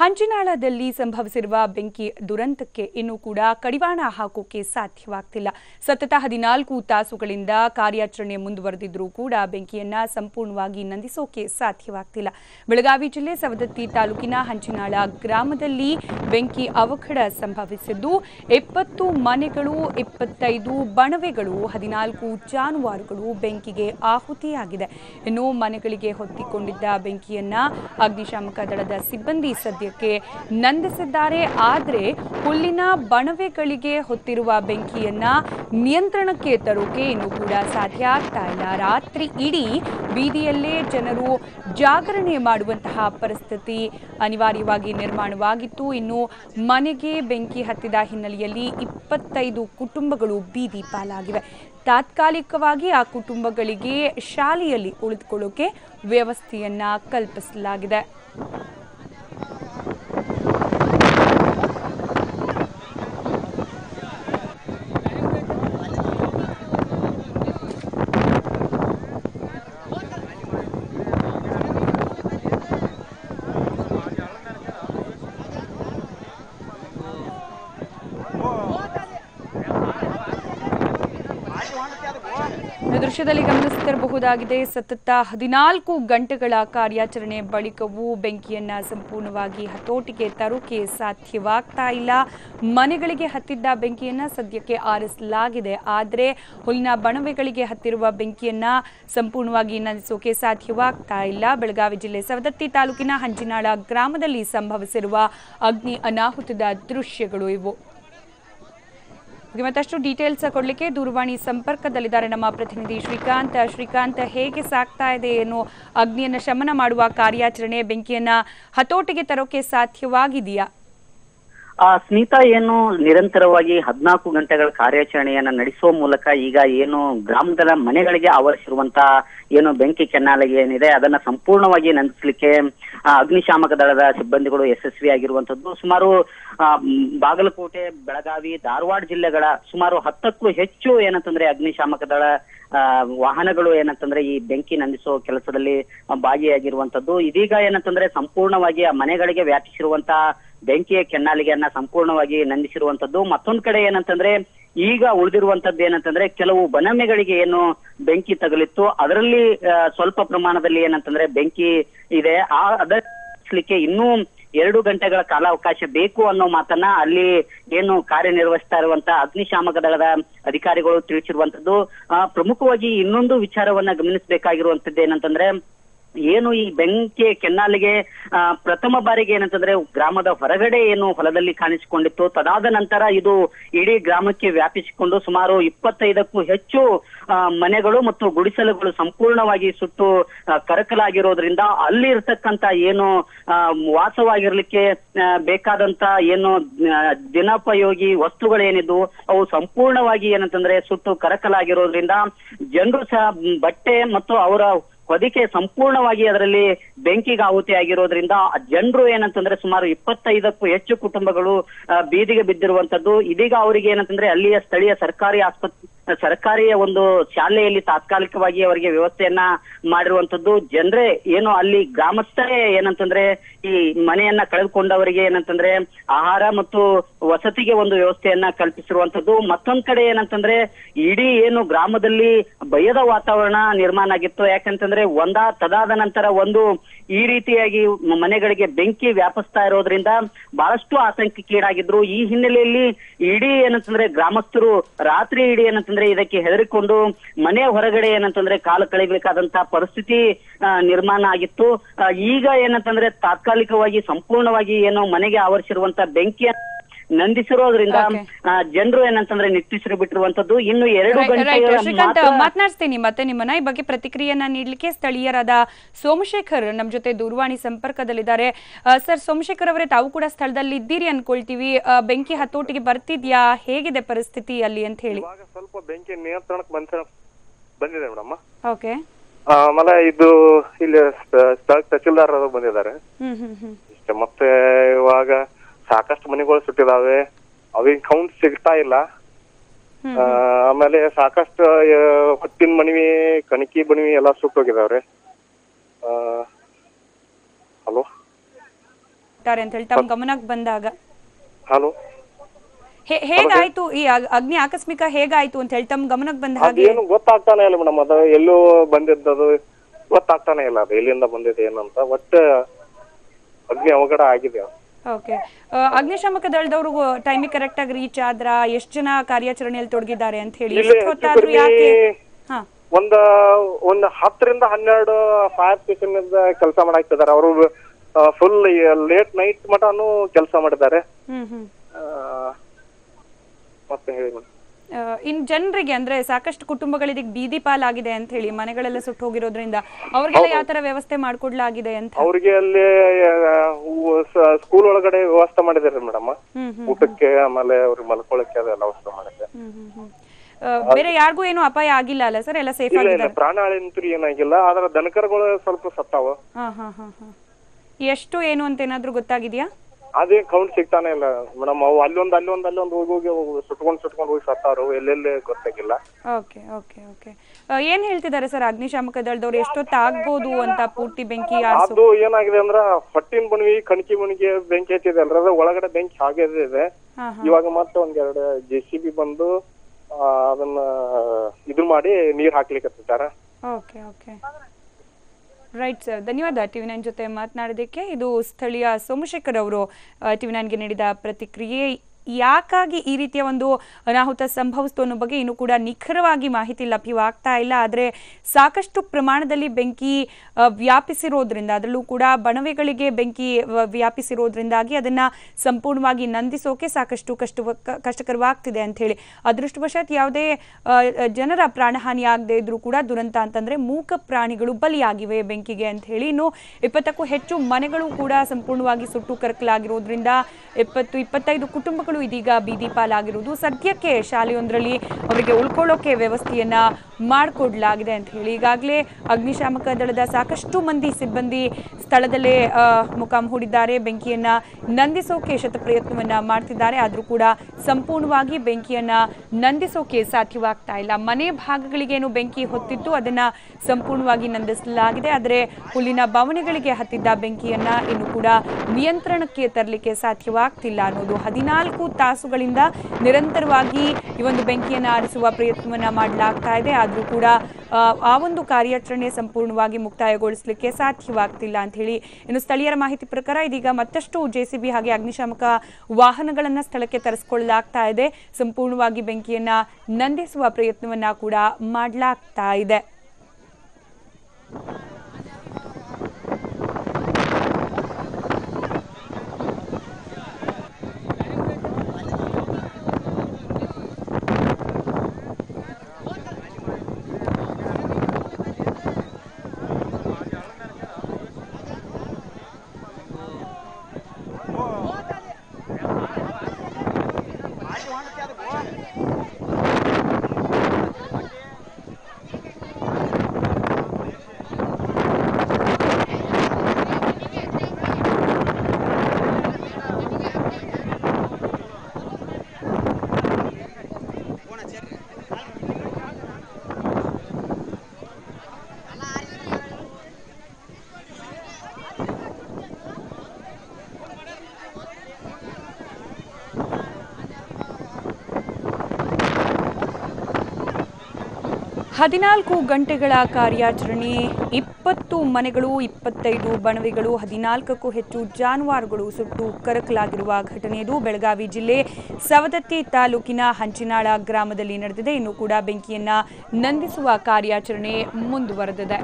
ಹಂಚಿನಾಳದಲ್ಲಿ ಸಂಭವಿಸಿರುವ ಬೆಂಕಿ ದುರಂತಕ್ಕೆ ಇನ್ನೂ ಕೂಡ ಕಡಿವಾಣ ಹಾಕೋಕೆ ಸಾಧ್ಯವಾಗ್ತಿಲ್ಲ. ಸತತ ಹದಿನಾಲ್ಕು ತಾಸುಗಳಿಂದ ಕಾರ್ಯಾಚರಣೆ ಮುಂದುವರೆದಿದ್ರೂ ಕೂಡ ಬೆಂಕಿಯನ್ನ ಸಂಪೂರ್ಣವಾಗಿ ನಂದಿಸೋಕೆ ಸಾಧ್ಯವಾಗ್ತಿಲ್ಲ. ಬೆಳಗಾವಿ ಜಿಲ್ಲೆ ಸವದತ್ತಿ ತಾಲೂಕಿನ ಹಂಚಿನಾಳ ಗ್ರಾಮದಲ್ಲಿ ಬೆಂಕಿ ಅವಘಡ ಸಂಭವಿಸಿದ್ದು, ಎಪ್ಪತ್ತು ಮನೆಗಳು ಇಪ್ಪತ್ತೈದು ಬಣವೆಗಳು, ಹದಿನಾಲ್ಕು ಜಾನುವಾರುಗಳು ಬೆಂಕಿಗೆ ಆಹುತಿಯಾಗಿದೆ. ಇನ್ನು ಮನೆಗಳಿಗೆ ಹೊತ್ತಿಕೊಂಡಿದ್ದ ಬೆಂಕಿಯನ್ನ ಅಗ್ನಿಶಾಮಕ ದಳದ ಸಿಬ್ಬಂದಿ ಸದ್ಯಕ್ಕೆ ನಂದಿಸಿದ್ದಾರೆ. ಆದರೆ ಹುಲ್ಲಿನ ಬಣವೆಗಳಿಗೆ ಹೊತ್ತಿರುವ ಬೆಂಕಿಯನ್ನ ನಿಯಂತ್ರಣಕ್ಕೆ ತರೋಕೆ ಇನ್ನೂ ಕೂಡ ಸಾಧ್ಯ ಆಗ್ತಾ ಇಲ್ಲ. ರಾತ್ರಿ ಇಡೀ ಬೀದಿಯಲ್ಲೇ ಜನರು ಜಾಗರಣೆ ಮಾಡುವಂತಹ ಪರಿಸ್ಥಿತಿ ಅನಿವಾರ್ಯವಾಗಿ ನಿರ್ಮಾಣವಾಗಿತ್ತು. ಇನ್ನು ಮನೆಗೆ ಬೆಂಕಿ ಹತ್ತಿದ ಹಿನ್ನೆಲೆಯಲ್ಲಿ ಇಪ್ಪತ್ತೈದು ಕುಟುಂಬಗಳು ಬೀದಿ ಪಾಲಾಗಿವೆ. ತಾತ್ಕಾಲಿಕವಾಗಿ ಆ ಕುಟುಂಬಗಳಿಗೆ ಶಾಲೆಯಲ್ಲಿ ಉಳಿದುಕೊಳ್ಳೋಕೆ ವ್ಯವಸ್ಥೆಯನ್ನ ಕಲ್ಪಿಸಲಾಗಿದೆ ಈ ದೃಶ್ಯದಲ್ಲಿ ಗಮನಿಸುತ್ತಿರಬಹುದಾಗಿದೆ ಸತತ ಹದಿನಾಲ್ಕು ಗಂಟೆಗಳ ಕಾರ್ಯಾಚರಣೆ ಬಳಿಕವೂ ಬೆಂಕಿಯನ್ನ ಸಂಪೂರ್ಣವಾಗಿ ಹತೋಟಿಗೆ ತರೋಕೆ ಸಾಧ್ಯವಾಗ್ತಾ ಇಲ್ಲ. ಮನೆಗಳಿಗೆ ಹತ್ತಿದ್ದ ಬೆಂಕಿಯನ್ನ ಸದ್ಯಕ್ಕೆ ಆರಿಸಲಾಗಿದೆ. ಆದರೆ ಹುಲ್ಲಿನ ಬಣವೆಗಳಿಗೆ ಹತ್ತಿರುವ ಬೆಂಕಿಯನ್ನ ಸಂಪೂರ್ಣವಾಗಿ ನಂದಿಸೋಕೆ ಸಾಧ್ಯವಾಗ್ತಾ ಇಲ್ಲ. ಬೆಳಗಾವಿ ಜಿಲ್ಲೆ ಸವದತ್ತಿ ತಾಲೂಕಿನ ಹಂಚಿನಾಳ ಗ್ರಾಮದಲ್ಲಿ ಸಂಭವಿಸಿರುವ ಅಗ್ನಿ ಅನಾಹುತದ ದೃಶ್ಯಗಳು ಇವು. ಹಾಗೆ ಮತ್ತಷ್ಟು ಡೀಟೇಲ್ಸ್ ಕೊಡಲಿಕ್ಕೆ ದೂರವಾಣಿ ಸಂಪರ್ಕದಲ್ಲಿದ್ದಾರೆ ನಮ್ಮ ಪ್ರತಿನಿಧಿ ಶ್ರೀಕಾಂತ್. ಶ್ರೀಕಾಂತ್, ಹೇಗೆ ಸಾಕ್ತಾ ಇದೆ ಏನು? ಅಗ್ನಿಯನ್ನು ಶಮನ ಮಾಡುವ ಕಾರ್ಯಾಚರಣೆ ಬೆಂಕಿಯನ್ನು ಹತೋಟಿಗೆ ತರೋಕೆ ಸಾಧ್ಯವಾಗಿದೆಯಾ? ಆ ಸ್ಮಿತಾ ಏನು ನಿರಂತರವಾಗಿ ಹದಿನಾಲ್ಕು ಗಂಟೆಗಳ ಕಾರ್ಯಾಚರಣೆಯನ್ನ ನಡೆಸುವ ಮೂಲಕ ಈಗ ಏನು ಗ್ರಾಮದ ಮನೆಗಳಿಗೆ ಆವರಿಸಿರುವಂತಹ ಏನು ಬೆಂಕಿ ಕೆನ್ನಾಲಿಗೆ ಏನಿದೆ ಅದನ್ನ ಸಂಪೂರ್ಣವಾಗಿ ನಂದಿಸಲಿಕ್ಕೆ ಅಗ್ನಿಶಾಮಕ ದಳದ ಸಿಬ್ಬಂದಿಗಳು ಯಶಸ್ವಿಯಾಗಿರುವಂತದ್ದು ಸುಮಾರು ಆ, ಬಾಗಲಕೋಟೆ ಬೆಳಗಾವಿ ಧಾರವಾಡ ಜಿಲ್ಲೆಗಳ ಸುಮಾರು ಹತ್ತಕ್ಕೂ ಹೆಚ್ಚು ಏನಂತಂದ್ರೆ ಅಗ್ನಿಶಾಮಕ ದಳ ವಾಹನಗಳು ಏನಂತಂದ್ರೆ ಈ ಬೆಂಕಿ ನಂದಿಸೋ ಕೆಲಸದಲ್ಲಿ ಭಾಗಿಯಾಗಿರುವಂತದ್ದು ಇದೀಗ ಏನಂತಂದ್ರೆ ಸಂಪೂರ್ಣವಾಗಿ ಆ ಮನೆಗಳಿಗೆ ವ್ಯಾಪಿಸಿರುವಂತ ಬೆಂಕಿಯ ಕೆನ್ನಾಲಿಗೆಯನ್ನ ಸಂಪೂರ್ಣವಾಗಿ ನಂದಿಸಿರುವಂತದ್ದು. ಮತ್ತೊಂದ್ ಕಡೆ ಏನಂತಂದ್ರೆ, ಈಗ ಉಳಿದಿರುವಂತದ್ದು ಏನಂತಂದ್ರೆ, ಕೆಲವು ಬನಮೆಗಳಿಗೆ ಏನು ಬೆಂಕಿ ತಗುಲಿತ್ತು. ಅದರಲ್ಲಿ ಸ್ವಲ್ಪ ಪ್ರಮಾಣದಲ್ಲಿ ಏನಂತಂದ್ರೆ ಬೆಂಕಿ ಇದೆ. ಆ ಅದಕ್ಕೆ ಇನ್ನೂ ಎರಡು ಗಂಟೆಗಳ ಕಾಲಾವಕಾಶ ಬೇಕು ಅನ್ನೋ ಮಾತನ್ನ ಅಲ್ಲಿ ಏನು ಕಾರ್ಯನಿರ್ವಹಿಸ್ತಾ ಇರುವಂತ ಅಗ್ನಿಶಾಮಕ ದಳದ ಅಧಿಕಾರಿಗಳು ತಿಳಿಸಿರುವಂತದ್ದು. ಪ್ರಮುಖವಾಗಿ ಇನ್ನೊಂದು ವಿಚಾರವನ್ನ ಗಮನಿಸಬೇಕಾಗಿರುವಂತದ್ದು ಏನಂತಂದ್ರೆ ಏನು ಈ ಬೆಂಕಿ ಕೆನ್ನಾಲಿಗೆ ಪ್ರಥಮ ಬಾರಿಗೆ ಏನಂತಂದ್ರೆ ಗ್ರಾಮದ ಹೊರಗಡೆ ಏನು ಹೊಲದಲ್ಲಿ ಕಾಣಿಸಿಕೊಂಡಿತ್ತು. ತದಾದ ನಂತರ ಇದು ಇಡೀ ಗ್ರಾಮಕ್ಕೆ ವ್ಯಾಪಿಸಿಕೊಂಡು ಸುಮಾರು ಇಪ್ಪತ್ತೈದಕ್ಕೂ ಹೆಚ್ಚು ಮನೆಗಳು ಮತ್ತು ಗುಡಿಸಲುಗಳು ಸಂಪೂರ್ಣವಾಗಿ ಸುಟ್ಟು ಕರಕಲಾಗಿರೋದ್ರಿಂದ ಅಲ್ಲಿ ಇರ್ತಕ್ಕಂತ ಏನು ವಾಸವಾಗಿರ್ಲಿಕ್ಕೆ ಬೇಕಾದಂತ ಏನು ದಿನೋಪಯೋಗಿ ವಸ್ತುಗಳೇನಿದ್ವು, ಅವು ಸಂಪೂರ್ಣವಾಗಿ ಏನಂತಂದ್ರೆ ಸುಟ್ಟು ಕರಕಲಾಗಿರೋದ್ರಿಂದ ಜನರು ಸಹ ಬಟ್ಟೆ ಮತ್ತು ಅವರ ಹೊದಿಕೆ ಸಂಪೂರ್ಣವಾಗಿ ಅದರಲ್ಲಿ ಬೆಂಕಿಗೆ ಆಹುತಿ ಆಗಿರೋದ್ರಿಂದ ಜನರು ಏನಂತಂದ್ರೆ ಸುಮಾರು ಇಪ್ಪತ್ತೈದಕ್ಕೂ ಹೆಚ್ಚು ಕುಟುಂಬಗಳು ಬೀದಿಗೆ ಬಿದ್ದಿರುವಂತದ್ದು. ಇದೀಗ ಅವರಿಗೆ ಏನಂತಂದ್ರೆ ಅಲ್ಲಿಯ ಸ್ಥಳೀಯ ಸರ್ಕಾರಿ ಆಸ್ಪತ್ರೆ ಸರ್ಕಾರಿಯ ಒಂದು ಶಾಲೆಯಲ್ಲಿ ತಾತ್ಕಾಲಿಕವಾಗಿ ಅವರಿಗೆ ವ್ಯವಸ್ಥೆಯನ್ನ ಮಾಡಿರುವಂತದ್ದು. ಜನರೇ ಏನು ಅಲ್ಲಿ ಗ್ರಾಮಸ್ಥರೇ ಏನಂತಂದ್ರೆ ಈ ಮನೆಯನ್ನ ಕಳೆದುಕೊಂಡವರಿಗೆ ಏನಂತಂದ್ರೆ ಆಹಾರ ಮತ್ತು ವಸತಿಗೆ ಒಂದು ವ್ಯವಸ್ಥೆಯನ್ನ ಕಲ್ಪಿಸಿರುವಂತದ್ದು. ಮತ್ತೊಂದ್ ಕಡೆ ಏನಂತಂದ್ರೆ ಇಡೀ ಏನು ಗ್ರಾಮದಲ್ಲಿ ಭಯದ ವಾತಾವರಣ ನಿರ್ಮಾಣ ಆಗಿತ್ತು. ಯಾಕಂತಂದ್ರೆ ಒಂದಾ ತದಾದ ನಂತರ ಒಂದು ಈ ರೀತಿಯಾಗಿ ಮನೆಗಳಿಗೆ ಬೆಂಕಿ ವ್ಯಾಪಿಸ್ತಾ ಇರೋದ್ರಿಂದ ಬಹಳಷ್ಟು ಆತಂಕಕ್ಕೀಡಾಗಿದ್ರು ಈ ಹಿನ್ನೆಲೆಯಲ್ಲಿ ಇಡೀ ಏನಂತಂದ್ರೆ ಗ್ರಾಮಸ್ಥರು ರಾತ್ರಿ ಇಡೀ ಏನಂತಂದ್ರೆ ಇದಕ್ಕೆ ಹೆದರಿಕೊಂಡು ಮನೆ ಹೊರಗಡೆ ಏನಂತಂದ್ರೆ ಕಾಲು ಕಳಿಬೇಕಾದಂತಹ ಪರಿಸ್ಥಿತಿ ನಿರ್ಮಾಣ ಆಗಿತ್ತು. ಈಗ ಏನಂತಂದ್ರೆ ತಾತ್ಕಾಲಿಕವಾಗಿ ಸಂಪೂರ್ಣವಾಗಿ ಏನು ಮನೆಗೆ ಆವರಿಸಿರುವಂತಹ ಬೆಂಕಿಯ ನಂದಿಸಿರೋದ್ರಿಂದ. ಜನರು ಏನಂತಂದ್ರೆ ನಿಟ್ಟಿಸಿರು ಬಿಟ್ಟಿರುವಂತದ್ದು ಇನ್ನು ಎರಡು ಗಂಟೆ ಗಂಟೆಗಳ ಶ್ರೀಕಾಂತ್ ಮತ್ತೆ ನಿಮ್ಮನ್ನ ಈ ಬಗ್ಗೆ ಪ್ರತಿಕ್ರಿಯೆಯನ್ನ ನೀಡಲಿಕ್ಕೆ ಸ್ಥಳೀಯರಾದ ಸೋಮಶೇಖರ್ ನಮ್ಮ ಜೊತೆ ದೂರವಾಣಿ ಸಂಪರ್ಕದಲ್ಲಿದ್ದಾರೆ. ಆ, ಸರ್ ಸೋಮಶೇಖರ್ ಅವರೇ ತಾವು ಕೂಡ ಸ್ಥಳದಲ್ಲಿ ಇದ್ದೀರಿ ಅನ್ಕೊಳ್ತೀವಿ. ಆ, ಬೆಂಕಿ ಹತೋಟಿಗೆ ಬರ್ತಿದ್ಯಾ? ಹೇಗಿದೆ ಪರಿಸ್ಥಿತಿ ಅಲ್ಲಿ ಅಂತ ಹೇಳಿ. ಸ್ವಲ್ಪ ಬೆಂಕಿ ನಿಯಂತ್ರಣಕ್ಕೆ ಬಂದ ಬಂದಿದೆ ಮೇಡಮ್. ಓಕೆ ಆಮೇಲೆ ಇದು ಇಲ್ಲಿ ಸ್ಥಳ ತಹಸೀಲ್ದಾರ್ ಬಂದಿದ್ದಾರೆ. ಹ್ಮ್ ಹ್ಮ್ ಹ್ಮ್. ಇಷ್ಟೇ ಮತ್ತೆ ಇವಾಗ ಸಾಕಷ್ಟು ಮನೆಗಳು ಸುಟ್ಟಿದಾವೆ. ಅವಿನ ಕೌಂಟ್ ಸಿಗ್ತಾ ಇಲ್ಲ. ಆಮೇಲೆ ಸಾಕಷ್ಟು ಹೊತ್ತಿನ ಮನವಿ ಕಣಕಿ ಬಣವಿ ಎಲ್ಲ ಸುಟ್ಟೋಗಿದಾವ್ರಿ. ಹಲೋ? ಅಂತ ಹೇಳಿ ತಮ್ಮ ಗಮನಕ್ಕೆ ಬಂದಾಗ. ಹಲೋ? ಹೇಗಾಯ್ತು ಈ ಅಗ್- ಅಗ್ನಿ ಆಕಸ್ಮಿಕ ಹೇಗಾಯ್ತು ಅಂತ ಹೇಳಿ ತಮ್ಮ ಗಮನಕ್ಕೆ ಬಂದ ಹಾಗೆ? ಏನು ಗೊತ್ತಾಗ್ತಾನೆ ಇಲ್ಲ ಮೇಡಮ್ ಅದು ಎಲ್ಲೂ ಬಂದಿದ್ದದು ಗೊತ್ತಾಗ್ತಾನೆ ಇಲ್ಲ ಅದು ಎಲ್ಲಿಂದ ಬಂದಿದೆ ಏನಂತ ಒಟ್ಟು ಅಗ್ನಿ ಅವಘಡ ಆಗಿದೆ. ಓಕೆ. ಅಗ್ನಿಶಾಮಕ ದಳದವರು ಟೈಮಿಗೆ ಕರೆಕ್ಟ್ ಆಗಿ ರೀಚ್ ಆದ್ರ ಎಷ್ಟು ಜನ ಕಾರ್ಯಾಚರಣೆಯಲ್ಲಿ ತೊಡಗಿದ್ದಾರೆ ಅಂತ ಹೇಳಿ. ಇಲ್ಲಿ ಎಷ್ಟು ಹೊತ್ತಾದ್ರೂ ಹೆಚ್ಚು ಯಾಕೆ? ಕಡಿಮೆ ಹಾ. ಒಂದ ಒಂದ್ ಹತ್ತರಿಂದ ಹನ್ನೆರಡು ಫೈರ್ ಸ್ಟೇಷನ್ ಕೆಲಸ ಮಾಡಾಕ್ತಿದ್ದಾರೆ ಅವರು ಫುಲ್ ಲೇಟ್ ನೈಟ್ ಮಟನು ಕೆಲಸ ಮಾಡಿದ್ದಾರೆ. ಹ್ಮ್ ಹ್ಮ್. ಆ, ಮತ್ತೆ ಹೇಳಿ ಮೇಡಮ್ ಇನ್ ಜನರಿಗೆ ಅಂದ್ರೆ ಸಾಕಷ್ಟು ಕುಟುಂಬಗಳಿಗೆ ಬೀದಿ ಪಾಲಾಗಿದೆ ಅಂತ ಹೇಳಿ ಮನೆಗಳೆಲ್ಲ ಸುಟ್ಟು ಹೋಗಿರೋದ್ರಿಂದ ಅವ್ರಿಗೆಲ್ಲ ಯಾವ ತರ ವ್ಯವಸ್ಥೆ ಮಾಡ್ಕೊಡ್ಲಾಗಿದೆ ಅಂತ? ಅವ್ರಿಗೆ ಅಲ್ಲಿ ಸ್ಕೂಲ್ ಒಳಗಡೆ ವ್ಯವಸ್ಥೆ ಮಾಡಿದಾರೆ ಮೇಡಮ್. ಊಟಕ್ಕೆ ಆಮೇಲೆ ಅವ್ರಿಗೆ ಮಲ್ಕೊಳಕ್ಕೆ ಅದೆಲ್ಲ ವ್ಯವಸ್ಥೆ ಮಾಡಿದ್ದಾರೆ. ಬೇರೆ ಯಾರಿಗೂ ಏನು ಅಪಾಯ ಆಗಿಲ್ಲ ಅಲ್ಲ ಸರ್? ಎಲ್ಲ ಸೇಫ್ ಆಗಿದ್ದಾರೆ? ಪ್ರಾಣ ಅಂತೂ ಏನಾಗಿಲ್ಲ. ಆದ್ರೆ ದನಕರುಗಳು ಸ್ವಲ್ಪ ಸತ್ತಾವ. ಎಷ್ಟು ಏನು ಅಂತ ಏನಾದ್ರೂ ಗೊತ್ತಾಗಿದ್ಯಾ? ಅದೇ ಕೌಂಟ್ ಸಿಗ್ತಾನೆ ಇಲ್ಲ. ಮೇಡಮ್ ಅವು ಅಲ್ಲೊಂದ್ ಅಲ್ಲೊಂದ್ ಅಲ್ಲೊಂದ್ ಹೋಗಿ ಹೋಗಿ ಅವು ಸುಟ್ಕೊಂಡ್ ಸುಟ್ಕೊಂಡ್ ಹೋಗಿ ಸತ್ತಾರು. ಎಲ್ಲೆಲ್ಲಿ ಗೊತ್ತಾಗಿಲ್ಲ. Okay okay okay. ಏನ್ ಹೇಳ್ತಿದ್ದಾರೆ ಸರ್ ಅಗ್ನಿಶಾಮಕ ದಳದವ್ರು? ಎಷ್ಟೊತ್ತು ಆಗ್ಬೋದು ಅಂತ ಪೂರ್ತಿ ಬೆಂಕಿ ಅದು ಏನಾಗಿದೆ ಅಂದ್ರ ಹೊಟ್ಟಿನ ಬಣವಿ ಕಣಕಿ ಬಣಿಗೆ ಬೆಂಕಿ ಹಚ್ಚಿದೆ ಅಲ್ರ. ಒಳಗಡೆ ಬೆಂಕಿ ಹಾಗೆ ಇದೆ ಇವಾಗ ಮತ್ತೆ ಒಂದೆರಡು ಜೆ ಸಿ ಬಿ ಬಂದು ಆ, ಅದನ್ನ ಇದು ಮಾಡಿ ನೀರ್ ಹಾಕ್ಲಿಕ್ಕೆ ಓಕೆ ಓಕೆ. ರೈಟ್ ಸರ್ ಧನ್ಯವಾದ. ಟಿವಿ ನೈನ್ ಜೊತೆ ಮಾತನಾಡೋದಕ್ಕೆ ಇದು ಸ್ಥಳೀಯ ಸೋಮಶೇಖರ್ ಅವರು ಟಿವಿ ನೈನ್ಗೆ ನೀಡಿದ ಪ್ರತಿಕ್ರಿಯೆ ಯಾಕಾಗಿ ಈ ರೀತಿಯ ಒಂದು ಅನಾಹುತ ಸಂಭವಿಸ್ತು ಅನ್ನೋ ಬಗ್ಗೆ ಇನ್ನೂ ಕೂಡ ನಿಖರವಾಗಿ ಮಾಹಿತಿ ಲಭ್ಯವಾಗ್ತಾ ಇಲ್ಲ. ಆದರೆ ಸಾಕಷ್ಟು ಪ್ರಮಾಣದಲ್ಲಿ ಬೆಂಕಿ ವ್ಯಾಪಿಸಿರೋದ್ರಿಂದ, ಅದರಲ್ಲೂ ಕೂಡ ಬಣವೆಗಳಿಗೆ ಬೆಂಕಿ ವ್ಯಾಪಿಸಿರೋದ್ರಿಂದಾಗಿ ಅದನ್ನು ಸಂಪೂರ್ಣವಾಗಿ ನಂದಿಸೋಕೆ ಸಾಕಷ್ಟು ಕಷ್ಟ ಕಷ್ಟಕರವಾಗ್ತಿದೆ ಅಂತ ಹೇಳಿ. ಅದೃಷ್ಟವಶಾತ್ ಯಾವುದೇ ಜನರ ಪ್ರಾಣಹಾನಿ ಆಗದೆ ಇದ್ರೂ ಕೂಡ ದುರಂತ ಅಂತಂದ್ರೆ ಮೂಕ ಪ್ರಾಣಿಗಳು ಬಲಿಯಾಗಿವೆ ಬೆಂಕಿಗೆ ಅಂತ ಹೇಳಿ. ಇನ್ನು ಇಪ್ಪತ್ತಕ್ಕೂ ಹೆಚ್ಚು ಮನೆಗಳು ಕೂಡ ಸಂಪೂರ್ಣವಾಗಿ ಸುಟ್ಟು ಕರಕಲಾಗಿರೋದ್ರಿಂದ ಇಪ್ಪತ್ತು ಇಪ್ಪತ್ತೈದು ಕುಟುಂಬಗಳು ಇದೀಗ ಬೀದಿ ಪಾಲಾಗಿರುವುದು. ಸದ್ಯಕ್ಕೆ ಶಾಲೆಯೊಂದರಲ್ಲಿ ಅವರಿಗೆ ಉಳ್ಕೊಳ್ಳೋಕೆ ವ್ಯವಸ್ಥೆಯನ್ನ ಮಾಡಿಕೊಡ್ಲಾಗಿದೆ ಅಂತ ಹೇಳಿ. ಈಗಾಗಲೇ ಅಗ್ನಿಶಾಮಕ ದಳದ ಸಾಕಷ್ಟು ಮಂದಿ ಸಿಬ್ಬಂದಿ ಸ್ಥಳದಲ್ಲೇ ಮುಖಾಮ್ ಹೂಡಿದ್ದಾರೆ ಬೆಂಕಿಯನ್ನ ನಂದಿಸೋಕೆ ಶತ ಪ್ರಯತ್ನವನ್ನ ಮಾಡ್ತಿದ್ದಾರೆ. ಆದರೂ ಕೂಡ ಸಂಪೂರ್ಣವಾಗಿ ಬೆಂಕಿಯನ್ನ ನಂದಿಸೋಕೆ ಸಾಧ್ಯವಾಗ್ತಾ ಇಲ್ಲ. ಮನೆ ಭಾಗಗಳಿಗೇನು ಬೆಂಕಿ ಹೊತ್ತಿತ್ತು, ಅದನ್ನ ಸಂಪೂರ್ಣವಾಗಿ ನಂದಿಸಲಾಗಿದೆ. ಆದರೆ ಹುಲ್ಲಿನ ಬವಣೆಗಳಿಗೆ ಹತ್ತಿದ್ದ ಬೆಂಕಿಯನ್ನ ಇನ್ನು ಕೂಡ ನಿಯಂತ್ರಣಕ್ಕೆ ತರಲಿಕ್ಕೆ ಸಾಧ್ಯವಾಗ್ತಿಲ್ಲ ಅನ್ನೋದು ಹದಿನಾಲ್ಕು ತಾಸುಗಳಿಂದ ನಿರಂತರವಾಗಿ ಈ ಒಂದು ಬೆಂಕಿಯನ್ನು ಆರಿಸುವ ಪ್ರಯತ್ನವನ್ನ ಮಾಡಲಾಗ್ತಾ ಇದೆ. ಆದರೂ ಕೂಡ ಆ, ಒಂದು ಕಾರ್ಯಾಚರಣೆ ಸಂಪೂರ್ಣವಾಗಿ ಮುಕ್ತಾಯಗೊಳಿಸಲಿಕ್ಕೆ ಸಾಧ್ಯವಾಗ್ತಿಲ್ಲ ಅಂತ ಹೇಳಿ ಇನ್ನು ಸ್ಥಳೀಯರ ಮಾಹಿತಿ ಪ್ರಕಾರ ಇದೀಗ ಮತ್ತಷ್ಟು ಜೆಸಿಬಿ ಹಾಗೆ ಅಗ್ನಿಶಾಮಕ ವಾಹನಗಳನ್ನ ಸ್ಥಳಕ್ಕೆ ತರಿಸಿಕೊಳ್ಳಲಾಗ್ತಾ ಇದೆ. ಸಂಪೂರ್ಣವಾಗಿ ಬೆಂಕಿಯನ್ನ ನಂದಿಸುವ ಪ್ರಯತ್ನವನ್ನ ಕೂಡ ಮಾಡಲಾಗ್ತಾ ಇದೆ. ಹದಿನಾಲ್ಕು ಗಂಟೆಗಳ ಕಾರ್ಯಾಚರಣೆ, ಇಪ್ಪತ್ತು ಮನೆಗಳು, ಇಪ್ಪತ್ತೈದು ಬಣವೆಗಳು, ಹದಿನಾಲ್ಕಕ್ಕೂ ಹೆಚ್ಚು ಜಾನುವಾರುಗಳು ಸುಟ್ಟು ಕರಕಲಾಗಿರುವ ಘಟನೆ ಇದು. ಬೆಳಗಾವಿ ಜಿಲ್ಲೆ ಸವದತ್ತಿ ತಾಲೂಕಿನ ಹಂಚಿನಾಳ ಗ್ರಾಮದಲ್ಲಿ ನಡೆದಿದೆ. ಇನ್ನು ಕೂಡ ಬೆಂಕಿಯನ್ನ ನಂದಿಸುವ ಕಾರ್ಯಾಚರಣೆ ಮುಂದುವರೆದಿದೆ.